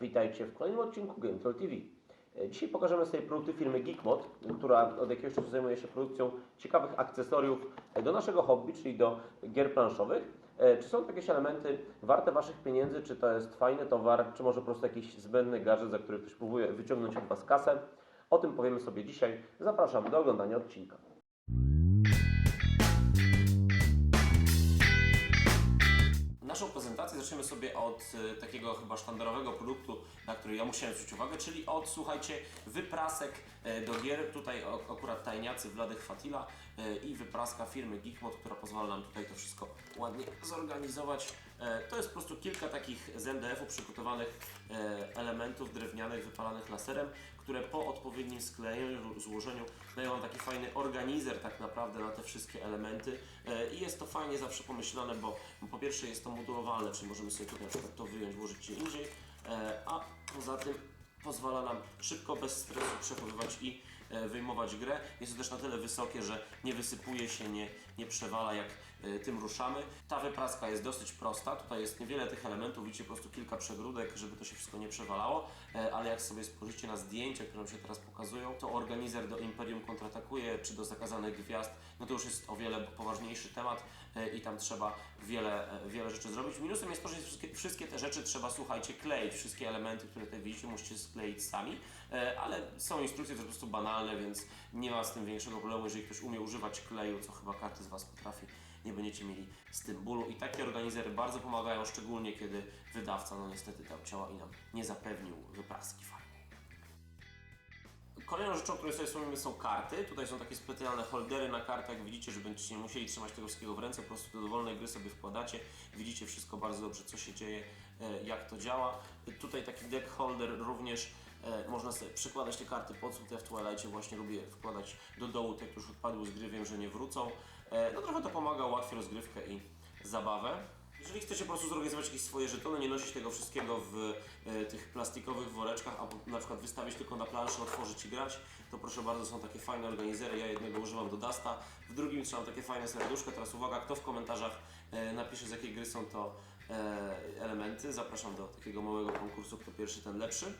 Witajcie w kolejnym odcinku GameTroll TV. E, Dzisiaj pokażemy sobie produkty firmy Geekmod, która od jakiegoś czasu zajmuje się produkcją ciekawych akcesoriów e, do naszego hobby, czyli do gier planszowych. E, Czy są jakieś elementy warte Waszych pieniędzy, czy to jest fajny towar, czy może po prostu jakiś zbędny gadżet, za który ktoś próbuje wyciągnąć od Was kasę? O tym powiemy sobie dzisiaj. Zapraszam do oglądania odcinka. Naszą prezentację zaczniemy sobie od e, takiego chyba sztandarowego produktu, na który ja musiałem zwrócić uwagę, czyli od, słuchajcie, wyprasek e, do gier. Tutaj akurat tajniacy Wlady Chwatila e, i wypraska firmy Geekmod, która pozwala nam tutaj to wszystko ładnie zorganizować. E, To jest po prostu kilka takich z MDF-u przygotowanych e, elementów drewnianych wypalanych laserem, które po odpowiednim sklejeniu, złożeniu dają nam taki fajny organizer tak naprawdę na te wszystkie elementy. E, i jest to fajnie zawsze pomyślane, bo po pierwsze jest to modulowalne, czyli możemy sobie tutaj na przykład to wyjąć, włożyć gdzie indziej, a poza tym pozwala nam szybko, bez stresu przechowywać i wyjmować grę. Jest to też na tyle wysokie, że nie wysypuje się, nie, nie przewala jak e, tym ruszamy. Ta wypraska jest dosyć prosta, tutaj jest niewiele tych elementów, widzicie po prostu kilka przegródek, żeby to się wszystko nie przewalało, e, ale jak sobie spojrzycie na zdjęcia, które nam się teraz pokazują, to organizer do Imperium kontratakuje, czy do Zakazanych Gwiazd, no to już jest o wiele poważniejszy temat e, i tam trzeba wiele, e, wiele rzeczy zrobić. Minusem jest to, że wszystkie, wszystkie te rzeczy trzeba, słuchajcie, kleić. Wszystkie elementy, które tutaj widzicie, musicie skleić sami, e, ale są instrukcje, jest po prostu banalne, więc nie ma z tym większego problemu. Jeżeli ktoś umie używać kleju, co chyba każdy z Was potrafi, nie będziecie mieli z tym bólu. I takie organizery bardzo pomagają, szczególnie kiedy wydawca, no niestety, dał ciała i nam nie zapewnił wypraski fajnej. Kolejną rzeczą, o której sobie wspomnimy są karty. Tutaj są takie specjalne holdery na kartach. Widzicie, że będziecie nie musieli trzymać tego wszystkiego w ręce, po prostu do dowolnej gry sobie wkładacie. Widzicie wszystko bardzo dobrze, co się dzieje, e, jak to działa. Tutaj taki deck holder również można sobie przykładać te karty pod słów. Ja w Twilightie właśnie lubię wkładać do dołu te, które już odpadły z gry, wiem, że nie wrócą. E, No trochę to pomaga, ułatwia rozgrywkę i zabawę. Jeżeli chcecie po prostu zorganizować jakieś swoje żetony, nie nosić tego wszystkiego w e, tych plastikowych woreczkach, albo na przykład wystawić tylko na planszę, otworzyć i grać, to proszę bardzo, są takie fajne organizery. Ja jednego używam do Dasta, w drugim trzymam takie fajne serduszko. Teraz uwaga, kto w komentarzach e, napisze z jakiej gry są to e, elementy. Zapraszam do takiego małego konkursu, kto pierwszy, ten lepszy.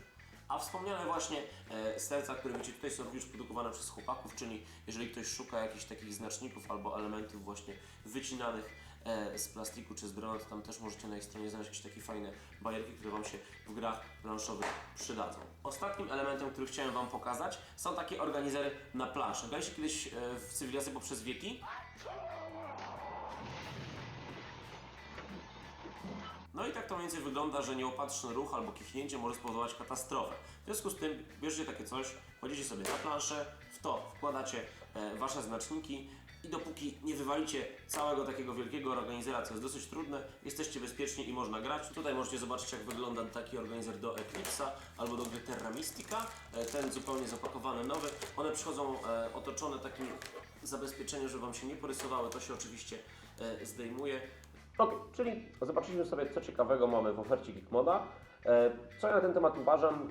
A wspomniane właśnie e, serca, które widzicie tutaj są również produkowane przez chłopaków, czyli jeżeli ktoś szuka jakichś takich znaczników albo elementów właśnie wycinanych e, z plastiku czy z drona, to tam też możecie na ich stronie znaleźć jakieś takie fajne bajerki, które Wam się w grach planszowych przydadzą. Ostatnim elementem, który chciałem Wam pokazać, są takie organizery na planszę. Graliście kiedyś e, w cywilizację poprzez wieki? No i tak to mniej więcej wygląda, że nieopatrzny ruch albo kichnięcie może spowodować katastrofę. W związku z tym bierzecie takie coś, kładziecie sobie na planszę, w to wkładacie e, Wasze znaczniki i dopóki nie wywalicie całego takiego wielkiego organizera, co jest dosyć trudne, jesteście bezpieczni i można grać. Tutaj możecie zobaczyć, jak wygląda taki organizer do Eclipse'a albo do gry Terra Mystica. E, ten zupełnie zapakowany nowy. One przychodzą e, otoczone takim zabezpieczeniem, żeby Wam się nie porysowały. To się oczywiście zdejmuje. Ok, czyli zobaczyliśmy sobie, co ciekawego mamy w ofercie Geekmoda. E, Co ja na ten temat uważam?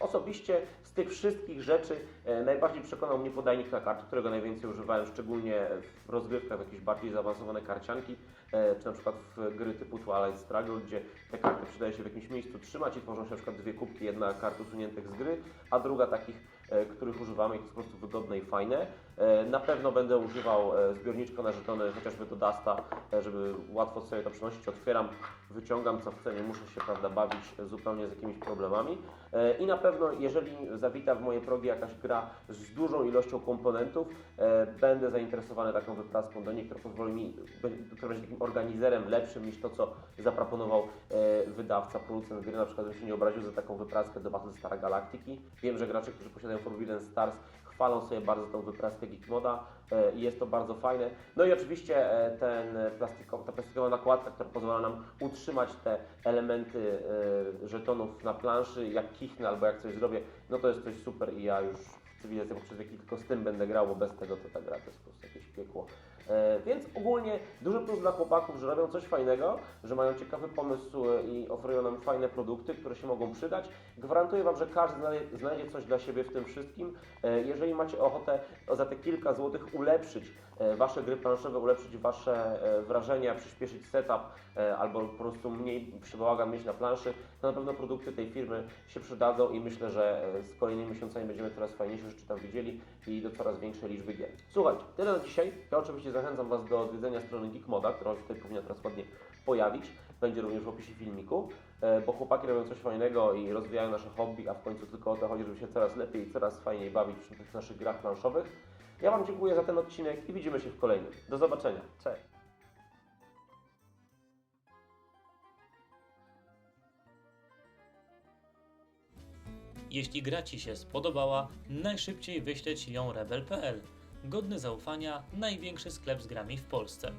Osobiście z tych wszystkich rzeczy e, najbardziej przekonał mnie podajnik na karty, którego najwięcej używałem, szczególnie w rozgrywkach, w jakieś bardziej zaawansowane karcianki, e, czy na przykład w gry typu Twilight Struggle, gdzie te karty przydaje się w jakimś miejscu trzymać i tworzą się na przykład dwie kubki, jedna kart usuniętych z gry, a druga takich, których używamy i to jest po prostu wygodne i fajne. E, Na pewno będę używał e, zbiorniczka na żetony, chociażby do Dasta, e, żeby łatwo sobie to przenosić. Otwieram, wyciągam co chcę, nie muszę się prawda, bawić zupełnie z jakimiś problemami. I na pewno, jeżeli zawita w moje progi jakaś gra z dużą ilością komponentów, będę zainteresowany taką wypraską do niej, która pozwoli mi, która będzie takim organizerem lepszym niż to, co zaproponował wydawca, producent gry. Na przykład bym się nie obraził za taką wypraskę do Battlestar Galactiki. Wiem, że gracze, którzy posiadają Forbidden Stars, chwalą sobie bardzo tą wypraskę Geekmoda e, i jest to bardzo fajne. No i oczywiście e, ten plastikowy, ta plastikowa nakładka, która pozwala nam utrzymać te elementy e, żetonów na planszy, jak kichnę albo jak coś zrobię, no to jest coś super i ja już w cywilizację poprzez wieki tylko z tym będę grał, bo bez tego to ta gra to jest po prostu jakieś piekło. E, Więc ogólnie duży plus dla chłopaków, że robią coś fajnego, że mają ciekawy pomysł e, i oferują nam fajne produkty, które się mogą przydać. Gwarantuję Wam, że każdy znajdzie- coś dla siebie w tym wszystkim. E, Jeżeli macie ochotę za te kilka złotych ulepszyć Wasze gry planszowe, ulepszyć Wasze wrażenia, przyspieszyć setup albo po prostu mniej przybałagan mieć na planszy, to na pewno produkty tej firmy się przydadzą i myślę, że z kolejnymi miesiącami będziemy coraz fajniejsze rzeczy tam widzieli i do coraz większej liczby gier. Słuchajcie, tyle na dzisiaj. Ja oczywiście Was do odwiedzenia strony Geekmoda, która się tutaj powinna teraz ładnie pojawić. Będzie również w opisie filmiku, e, bo chłopaki robią coś fajnego i rozwijają nasze hobby, a w końcu tylko o to chodzi, żeby się coraz lepiej i coraz fajniej bawić przy tych naszych grach planszowych. Ja Wam dziękuję za ten odcinek i widzimy się w kolejnym. Do zobaczenia. Cześć! Jeśli gra Ci się spodobała, najszybciej wyślę Ci ją rebel.pl. Godny zaufania, największy sklep z grami w Polsce.